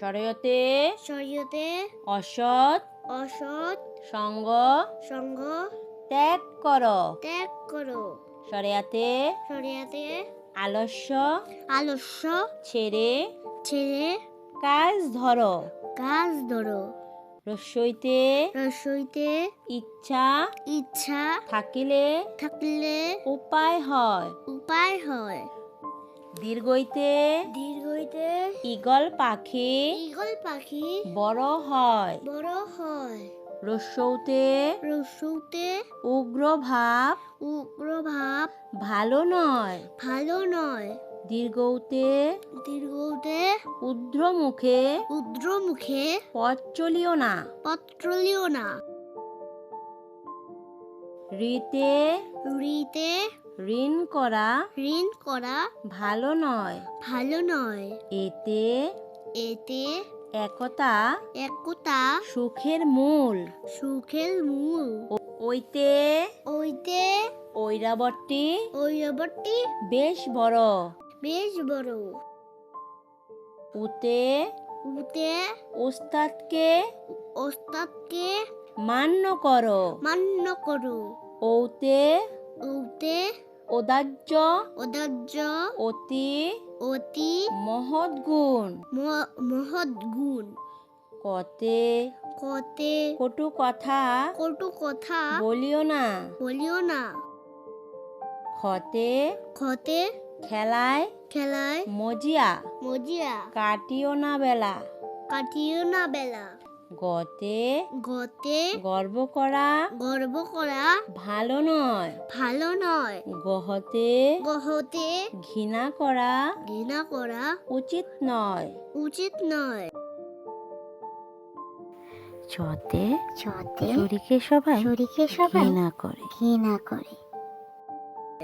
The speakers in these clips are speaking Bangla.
সরয়তে শরীয়তে অসৎ অসৎ সঙ্গ সঙ্গ ত্যাগ কর। ত্যাগ করো। সরেয়াতে আলস্য আলস্য ছেড়ে ছেড়ে কাজ ধরো। গাছ ধরো। রসইতে রসইতে ইচ্ছা ইচ্ছা থাকিলে থাকলে উপায় হয়। উপায় হয়। দীর্ঘইতে দীর্ঘইতে ঈগল পাখি ঈগল পাখি বড় হয়। বড় হয়। রস্যৌতে রসুতে উগ্র ভাব উগ্র ভাব ভালো নয়। ভালো নয়। দীর্ঘৌতে দীর্ঘতে ঊর্ধ্ব মুখে উদ্র মুখে পথ চলিও না। পত্রলিও না। রিতে রিতে ঋণ করা ঋণ করা ভালো নয়। ভালো নয়। এতে এতে একতা একতা সুখের মূল। সুখের মূল। ওইতে ওইতে ঐরাবতী ঐরবতী বেশ বড়। বেশ বড়। উতে উতে ওস্তাদকে ওস্তাদকে মান্য করো। মান্য করো। ঔতে উতে ওদার্য অদার্য অতি অতি মহৎ গুণ মহৎ গুণ কতে কতে কটু কথা কটু কথা বলিও না। বলিও না। খতে খতে খেলায় খেলায় মজিয়া মজিয়া কাটিও না বেলা। কাটিও না বেলা। গতে গতে গর্ব করা গর্ব করা ভালো নয়। ভালো নয়। গহতে গহতে ঘৃণা করা ঘৃণা করা উচিত নয়। উচিত নয়। ছতে ছতে শরীকে সবাই শরীকে সবাই ঘৃণা করে। ঘৃণা করে।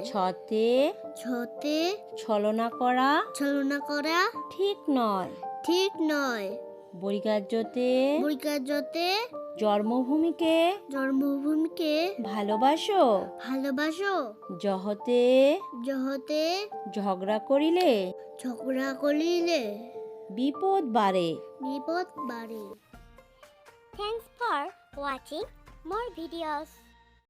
ছতে ছতে ছলনা করা ছলনা করা ঠিক নয়। ঠিক নয়। বরিকার্যতে জন্মভূমিকে জন্মভূমিকে ভালোবাসো। ভালোবাসো। জহতে জহতে ঝগড়া করিলে ঝগড়া করিলে বিপদ বাড়ে। বিপদ বাড়ে। Thanks for watching more videos.